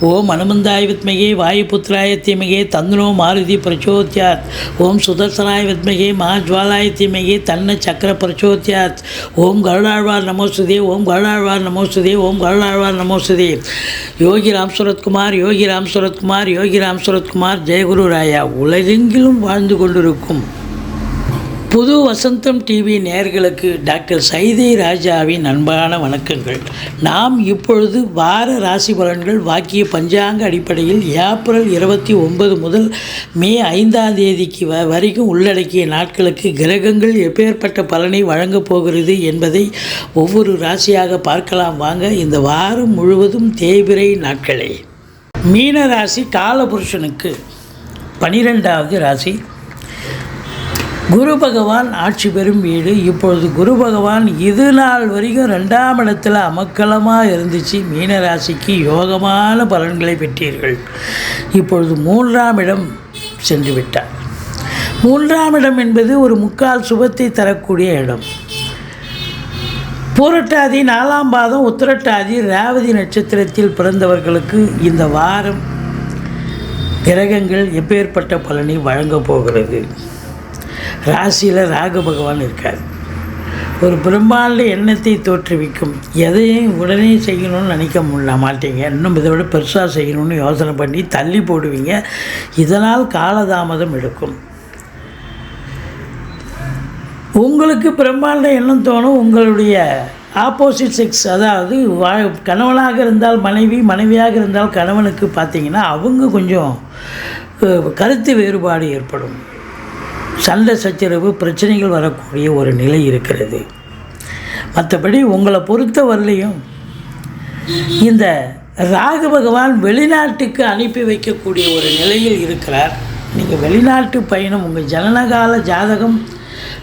ஓம் அனுமந்தாய் வித்மகே வாயுபுத்திராய தீமகே தந்துனோ மாருதி பிரச்சோத்யாத். ஓம் சுதர்சனாய வித்மகே மகாஜ்வாலாய தீமகே தன்ன சக்கர பிரச்சோத்யாத். ஓம் கருடாழ்வார் நமோசுதே ஓம் கருடாழ்வார் நமோசுதே ஓம் கருடாழ்வார் நமோசுதே யோகி ராம் சுரத்குமார் யோகி ராம் சுரத்குமார் யோகி ராம் சுரத்குமார் ஜெயகுரு ராயா உலகெங்கிலும் வாழ்ந்து கொண்டிருக்கும். புது வசந்தம் டிவி நேயர்களுக்கு டாக்டர் சைதை ராஜாவின் அன்பான வணக்கங்கள். நாம் இப்பொழுது வார ராசி பலன்கள் வாக்கிய பஞ்சாங்க அடிப்படையில் ஏப்ரல் இருபத்தி ஒன்பது முதல் மே ஐந்தாம் தேதிக்கு வ வரைக்கும் உள்ளடக்கிய நாட்களுக்கு கிரகங்கள் எப்பேற்பட்ட பலனை வழங்கப் போகிறது என்பதை ஒவ்வொரு ராசியாக பார்க்கலாம். வாங்க இந்த வாரம் முழுவதும் தேய்பிரை நாட்களே. மீன ராசி காலபுருஷனுக்கு பனிரெண்டாவது ராசி. குரு பகவான் ஆட்சி பெறும் வீடு. இப்பொழுது குரு பகவான் இது நாள் வரைக்கும் ரெண்டாம் இடத்துல அமக்கலமாக இருந்துச்சு. மீனராசிக்கு யோகமான பலன்களை பெற்றீர்கள். இப்பொழுது மூன்றாம் இடம் சென்று விட்டார். மூன்றாம் இடம் என்பது ஒரு முக்கால் சுபத்தை தரக்கூடிய இடம். பூரட்டாதி நாலாம் பாதம் உத்திரட்டாதி ரேவதி நட்சத்திரத்தில் பிறந்தவர்களுக்கு இந்த வாரம் கிரகங்கள் எப்பேற்பட்ட பலனை வழங்கப் போகிறது. ராசியில் ராகு பகவான் இருக்கார். ஒரு பிரம்மாண்ட எண்ணத்தை தோற்றுவிக்கும். எதையும் உடனே செய்யணும்னு நினைக்க முடியல மாட்டீங்க. இன்னும் இதை விட பெருசாக செய்யணும்னு யோசனை பண்ணி தள்ளி போடுவீங்க. இதனால் காலதாமதம் எடுக்கும். உங்களுக்கு பிரம்மாண்ட எண்ணம் தோணும். உங்களுடைய ஆப்போசிட் செக்ஸ் அதாவது வா கணவனாக இருந்தால் மனைவி மனைவியாக இருந்தால் கணவனுக்கு பார்த்தீங்கன்னா அவங்க கொஞ்சம் கருத்து வேறுபாடு ஏற்படும். சண்டை சச்சரவு பிரச்சனைகள் வரக்கூடிய ஒரு நிலை இருக்கிறது. மற்றபடி உங்களை பொறுத்த வரலையும் இந்த ராகு பகவான் வெளிநாட்டுக்கு அனுப்பி வைக்கக்கூடிய ஒரு நிலையில் இருக்கிறார். நீங்கள் வெளிநாட்டு பயணம் உங்கள் ஜனனகால ஜாதகம்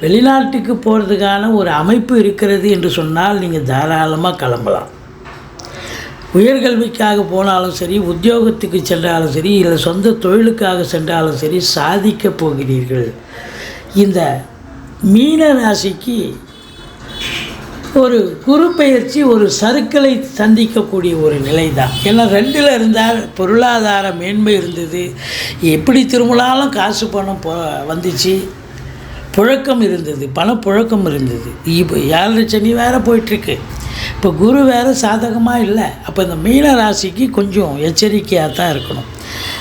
வெளிநாட்டுக்கு போகிறதுக்கான ஒரு அமைப்பு இருக்கிறது என்று சொன்னால் நீங்கள் தாராளமாக கிளம்பலாம். உயர்கல்விக்காக போனாலும் சரி உத்தியோகத்துக்கு சென்றாலும் சரி இல்லை சொந்த தொழிலுக்காக சென்றாலும் சரி சாதிக்கப் போகிறீர்கள். இந்த மீன ராசிக்கு ஒரு குரு ஒரு சறுக்களை சந்திக்கக்கூடிய ஒரு நிலை தான் ஏன்னா ரெண்டில் இருந்தால் பொருளாதார மேன்மை இருந்தது. எப்படி திரும்பினாலும் காசு பணம் போ வந்துச்சு. புழக்கம் இருந்தது பணப்புழக்கம் இருந்தது. இப்போ ஏழரை சனி வேறு போயிட்டுருக்கு இப்போ குரு வேறு சாதகமாக இல்லை. அப்போ இந்த மீன ராசிக்கு கொஞ்சம் எச்சரிக்கையாக தான் இருக்கணும்.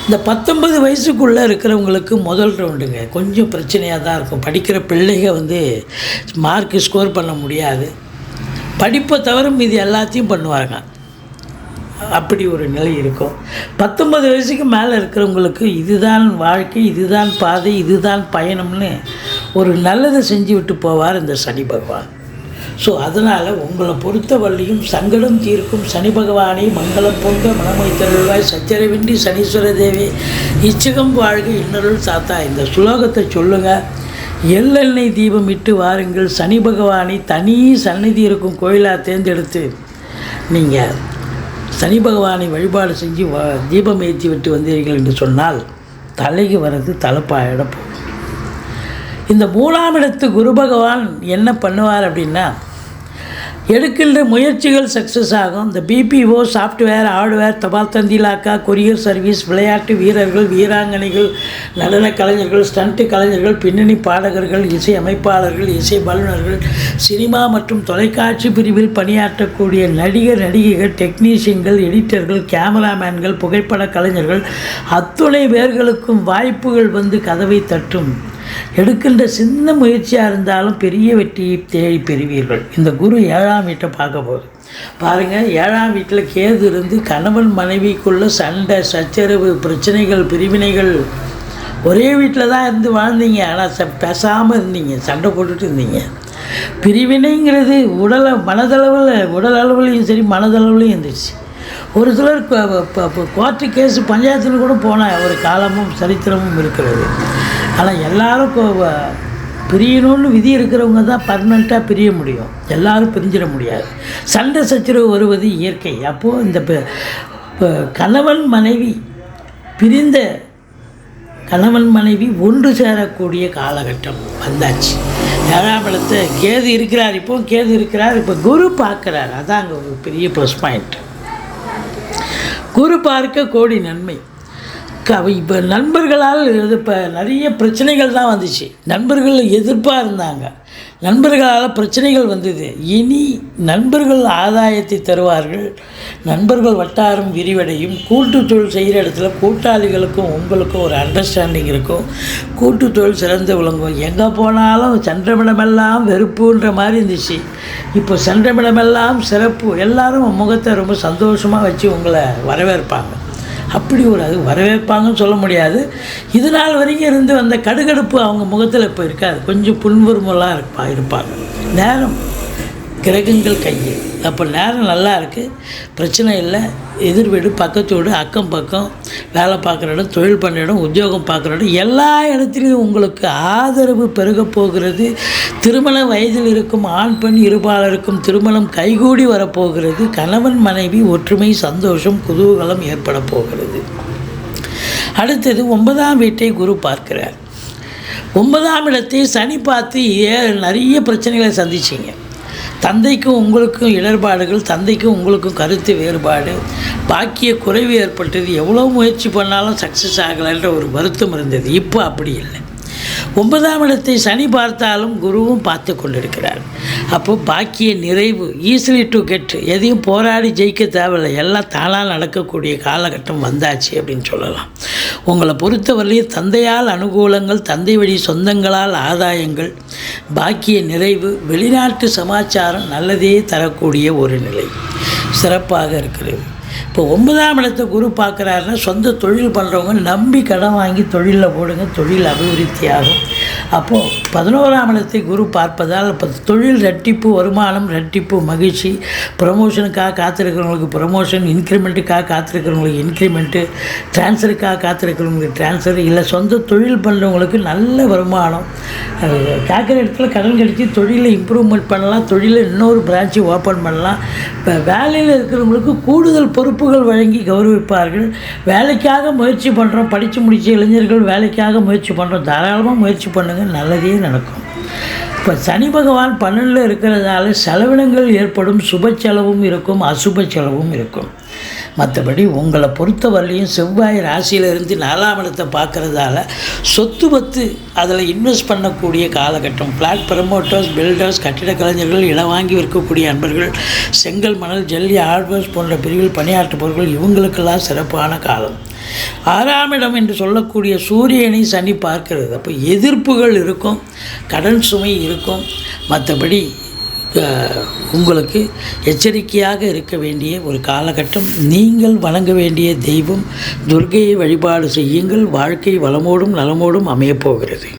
இந்த பத்தொன்பது வயசுக்குள்ளே இருக்கிறவங்களுக்கு முதல் ரவுண்டுங்க. கொஞ்சம் பிரச்சனையாக தான் இருக்கும். படிக்கிற பிள்ளைங்க வந்து மார்க்கு ஸ்கோர் பண்ண முடியாது. படிப்பை தவிர மீதி எல்லாத்தையும் பண்ணுவாங்க. அப்படி ஒரு நிலை இருக்கும். பத்தொன்பது வயசுக்கு மேலே இருக்கிறவங்களுக்கு இதுதான் வாழ்க்கை இதுதான் பாதை இதுதான் பயணம்னு ஒரு நல்லதை செஞ்சு விட்டு போவார் இந்த சனி பகவான். ஸோ அதனால் உங்களை பொறுத்தவரையும் சங்கடம் தீர்க்கும் சனி பகவானை மங்களம் பொங்க மனமை தருவாய் சச்சரவின்றி சனீஸ்வர தேவி இச்சகம் வாழ்க இன்னருள் சாத்தா. இந்த சுலோகத்தை சொல்லுங்கள் எள்ளெண்ணெய் தீபம் இட்டு வாருங்கள். சனி பகவானை தனி சந்நிதி இருக்கும் கோயிலாக தேர்ந்தெடுத்து நீங்கள் சனி பகவானை வழிபாடு செஞ்சு வ தீபம் ஏற்றி விட்டு வந்தீர்கள் என்று சொன்னால் தலைக்கு வர்றது தலைப்பாயிட போகும். இந்த மூணாம் இடத்து குரு பகவான் என்ன பண்ணுவார் அப்படின்னா எடுக்கின்ற முயற்சிகள் சக்ஸஸ் ஆகும். இந்த பிபிஓ சாஃப்ட்வேர் ஹார்ட்வேர் தபால் தந்திலாக்கா கொரியர் சர்வீஸ் விளையாட்டு வீரர்கள் வீராங்கனைகள் நடன கலைஞர்கள் ஸ்டண்ட்டு கலைஞர்கள் பின்னணி பாடகர்கள் இசை அமைப்பாளர்கள் இசை வல்லுநர்கள் சினிமா மற்றும் தொலைக்காட்சி பிரிவில் பணியாற்றக்கூடிய நடிகர் நடிகைகள் டெக்னீஷியன்கள் எடிட்டர்கள் கேமராமேன்கள் புகைப்பட கலைஞர்கள் அத்துணை பேர்களுக்கும் வாய்ப்புகள் வந்து கதவை தட்டும். எடுக்கின்ற சின்ன முயற்சியாக இருந்தாலும் பெரிய வெற்றியை தேடி பெறுவீர்கள். இந்த குரு ஏழாம் வீட்டை பார்க்க போகுது. பாருங்கள் ஏழாம் வீட்டில் கேது இருந்து கணவன் மனைவிக்குள்ள சண்டை சச்சரவு பிரச்சனைகள் பிரிவினைகள் ஒரே வீட்டில் தான் இருந்து வாழ்ந்தீங்க. ஆனால் ச பேசாமல் இருந்தீங்க சண்டை போட்டுட்டு இருந்தீங்க. பிரிவினைங்கிறது உடலை மனதளவில் உடல் அளவுலையும் சரி மனதளவுலையும் இருந்துச்சு. ஒரு சிலர் கோர்ட்டு கேஸு பஞ்சாயத்தில் கூட போன ஒரு காலமும் சரித்திரமும் இருக்கிறது. ஆனால் எல்லாரும் பிரியணும்னு விதி இருக்கிறவங்க தான் பர்மனெண்ட்டாக பிரிய முடியும். எல்லாரும் பிரிஞ்சிட முடியாது. சண்டை சச்சரவு வருவது இயற்கை. அப்போது இந்த கணவன் மனைவி பிரிந்த கணவன் மனைவி ஒன்று சேரக்கூடிய காலகட்டம் வந்தாச்சு. ஏழாம் கேது இருக்கிறார். இப்போ கேது இருக்கிறார். இப்போ குரு பார்க்குறார். அதான் அங்கே ஒரு பெரிய ப்ளஸ் பாயிண்ட் குரு பார்க்க கோடி நன்மை. இப்போ நண்பர்களால் இப்போ நிறைய பிரச்சனைகள் தான் வந்துச்சு. நண்பர்கள் எதிர்ப்பாக இருந்தாங்க நண்பர்களால் பிரச்சனைகள் வந்தது. இனி நண்பர்கள் ஆதாயத்தை தருவார்கள். நண்பர்கள் வட்டாரம் விரிவடையும். கூட்டு தொழில் செய்கிற இடத்துல கூட்டாளிகளுக்கும் உங்களுக்கும் ஒரு அண்டர்ஸ்டாண்டிங் இருக்கும். கூட்டு தொழில் சிறந்து விளங்கும். எங்கே போனாலும் சென்றமிடமெல்லாம் வெறுப்புன்ற மாதிரி இருந்துச்சு. இப்போ சென்றமிடமெல்லாம் சிறப்பு. எல்லாரும் முகத்தை ரொம்ப சந்தோஷமாக வச்சு உங்களை வரவேற்பாங்க. அப்படி ஒரு அது வரவேற்பாங்கன்னு சொல்ல முடியாது. இது நாள் வரைக்கும் இருந்து வந்த கடுகடுப்பு அவங்க முகத்தில் இப்போ இருக்காது. கொஞ்சம் புன்முறுமலாக இருப்பா இருப்பாங்க. நேரம். கிரகங்கள் கையில். அப்போ நேரம் நல்லா இருக்குது பிரச்சனை இல்லை. எதிர் வீடு பக்கத்து வீடு அக்கம் பக்கம் வேலை பார்க்குற இடம் தொழில் பண்ணுற இடம் உத்தியோகம் பார்க்குற இடம் எல்லா இடத்துலையும் உங்களுக்கு ஆதரவு பெருகப் போகிறது. திருமண வயதில் இருக்கும் ஆண் பெண் இருபாலருக்கும் திருமணம் கைகூடி வரப்போகிறது. கணவன் மனைவி ஒற்றுமை சந்தோஷம் குதூகலம் ஏற்பட போகிறது. அடுத்தது ஒன்பதாம் வீட்டை குரு பார்க்கிறார். ஒன்பதாம் இடத்தை சனி பார்த்து ஏ நிறைய பிரச்சனைகளை சந்திச்சிங்க. தந்தைக்கும் உங்களுக்கும் இடர்பாடுகள் தந்தைக்கும் உங்களுக்கும் கருத்து வேறுபாடு. பாக்கிய குறைவு ஏற்பட்டது. எவ்வளோ முயற்சி பண்ணாலும் சக்ஸஸ் ஆகலைன்ற ஒரு வருத்தம் இருந்தது. இப்போ அப்படி இல்லை. ஒன்பதாம் இடத்தை சனி பார்த்தாலும் குருவும் பார்த்து கொண்டிருக்கிறார். அப்போ பாக்கிய நிறைவு ஈஸிலி டு கெட் எதையும் போராடி ஜெயிக்க தேவையில்லை. எல்லாம் தானாக நடக்கக்கூடிய காலகட்டம் வந்தாச்சு அப்படின்னு சொல்லலாம். உங்களை பொறுத்தவரையிலையும் தந்தையால் அனுகூலங்கள் தந்தை வழி சொந்தங்களால் ஆதாயங்கள் பாக்கிய நிறைவு வெளிநாட்டு சமாச்சாரம் நல்லதே தரக்கூடிய ஒரு நிலை. சிறப்பாக இருக்கிறது. இப்போ ஒன்பதாம் இடத்தை குரு பார்க்குறாருன்னா சொந்த தொழில் பண்ணுறவங்க நம்பி கடன் வாங்கி தொழிலில் போடுங்க தொழில் அபிவிருத்தி ஆகும். அப்போது பதினோராம் இடத்தை குரு பார்ப்பதால் இப்போ தொழில் ரெட்டிப்பு வருமானம் ரெட்டிப்பு மகிழ்ச்சி ப்ரமோஷனுக்காக காத்திருக்கிறவங்களுக்கு ப்ரமோஷன் இன்க்ரிமெண்ட்டுக்காக காத்திருக்கிறவங்களுக்கு இன்க்ரிமெண்ட்டு ட்ரான்ஸ்ஃபருக்காக காத்திருக்கிறவங்களுக்கு ட்ரான்ஸ்ஃபர் இல்லை சொந்த தொழில் பண்ணுறவங்களுக்கு நல்ல வருமானம். கேட்குற இடத்துல கடன் கழித்து தொழிலை இம்ப்ரூவ்மெண்ட் பண்ணலாம் தொழிலில் இன்னொரு பிரான்ச்சு ஓப்பன் பண்ணலாம். இப்போ வேலையில் இருக்கிறவங்களுக்கு கூடுதல் பொறுப்புகள் வழங்கி கௌரவிப்பார்கள். வேலைக்காக முயற்சி பண்ணுறோம் படித்து முடித்த இளைஞர்கள் வேலைக்காக முயற்சி பண்ணுறோம் தாராளமாக முயற்சி பண்ணுங்கள் நல்லதே நடக்கும். இப்போ சனி பகவான் பன்னெண்டில் இருக்கிறதால செலவினங்கள் ஏற்படும் சுப செலவும் இருக்கும் அசுப செலவும் இருக்கும். மற்றபடி உங்களை பொறுத்தவரையிலையும் செவ்வாய் ராசியிலிருந்து நாலாம் இடத்தை பார்க்குறதால சொத்து பத்து அதில் இன்வெஸ்ட் பண்ணக்கூடிய காலகட்டம். ஃப்ளாட் ப்ரமோட்டர்ஸ் பில்டர்ஸ் கட்டிட கலைஞர்கள் இடம் வாங்கி விற்கக்கூடிய அன்பர்கள் செங்கல் மணல் ஜல்லி ஹார்ட்வேர்ஸ் போன்ற பிரிவில் பணியாற்றுபவர்கள் இவங்களுக்கெல்லாம் சிறப்பான காலம். ஆறாம் இடம் என்று சொல்லக்கூடிய சூரியனை சனி பார்க்கிறது. அப்போ எதிர்ப்புகள் இருக்கும் கடன் சுமை இருக்கும். மற்றபடி உங்களுக்கு எச்சரிக்கையாக இருக்க வேண்டிய ஒரு காலகட்டம். நீங்கள் வணங்க வேண்டிய தெய்வம் துர்கையை வழிபாடு செய்யுங்கள். வாழ்க்கை வளமோடும் நலமோடும் அமையப் போகிறது.